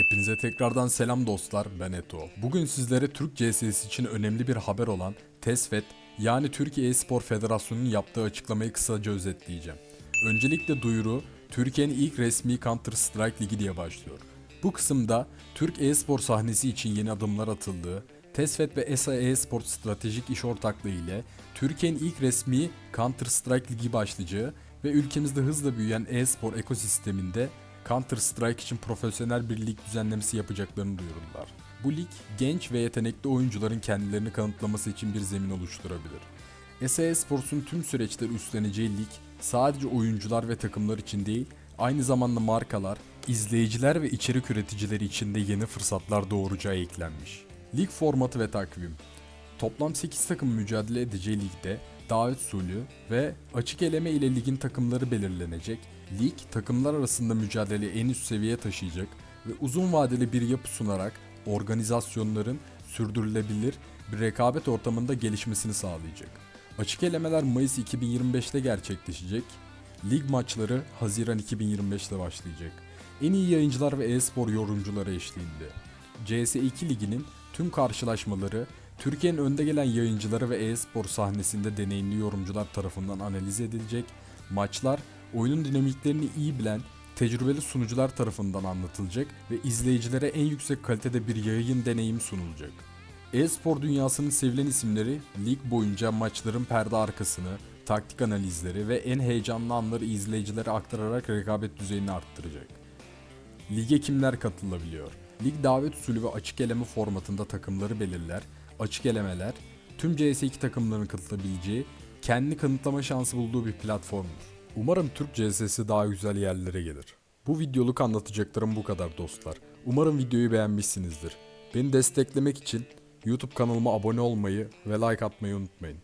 Hepinize tekrardan selam dostlar ben Eto. Bugün sizlere Türk CSS için önemli bir haber olan TESFED yani Türkiye E-Spor Federasyonu'nun yaptığı açıklamayı kısaca özetleyeceğim. Öncelikle duyuru Türkiye'nin ilk resmi Counter Strike Ligi diye başlıyor. Bu kısımda Türk e-spor sahnesi için yeni adımlar atıldığı, TESFED ve ESA e-sport stratejik iş ortaklığı ile Türkiye'nin ilk resmi Counter Strike Ligi başlayacağı ve ülkemizde hızla büyüyen e-spor ekosisteminde Counter Strike için profesyonel bir lig düzenlemesi yapacaklarını duyurdular. Bu lig genç ve yetenekli oyuncuların kendilerini kanıtlaması için bir zemin oluşturabilir. ESA Esports'un tüm süreçleri üstleneceği lig sadece oyuncular ve takımlar için değil, aynı zamanda markalar, izleyiciler ve içerik üreticileri için de yeni fırsatlar doğuracağı eklenmiş. Lig formatı ve takvim Toplam 8 takım mücadele edeceği ligde davet usulü ve açık eleme ile ligin takımları belirlenecek. Lig takımlar arasında mücadeleyi en üst seviyeye taşıyacak ve uzun vadeli bir yapı sunarak organizasyonların sürdürülebilir bir rekabet ortamında gelişmesini sağlayacak. Açık elemeler Mayıs 2025'te gerçekleşecek. Lig maçları Haziran 2025'te başlayacak. En iyi yayıncılar ve e-spor yorumcuları eşliğinde. CS2 liginin tüm karşılaşmaları Türkiye'nin önde gelen yayıncıları ve e-spor sahnesinde deneyimli yorumcular tarafından analiz edilecek. Maçlar oyunun dinamiklerini iyi bilen tecrübeli sunucular tarafından anlatılacak ve izleyicilere en yüksek kalitede bir yayın deneyimi sunulacak. E-spor dünyasının sevilen isimleri lig boyunca maçların perde arkasını, taktik analizleri ve en heyecanlı anları izleyicilere aktararak rekabet düzeyini arttıracak. Lige kimler katılabiliyor? Lig davet usulü ve açık eleme formatında takımları belirler. Açık elemeler tüm CS2 takımlarının katılabileceği, kendini kanıtlama şansı bulduğu bir platformdur. Umarım Türk CS'si daha güzel yerlere gelir. Bu videoluk anlatacaklarım bu kadar dostlar. Umarım videoyu beğenmişsinizdir. Beni desteklemek için YouTube kanalıma abone olmayı ve like atmayı unutmayın.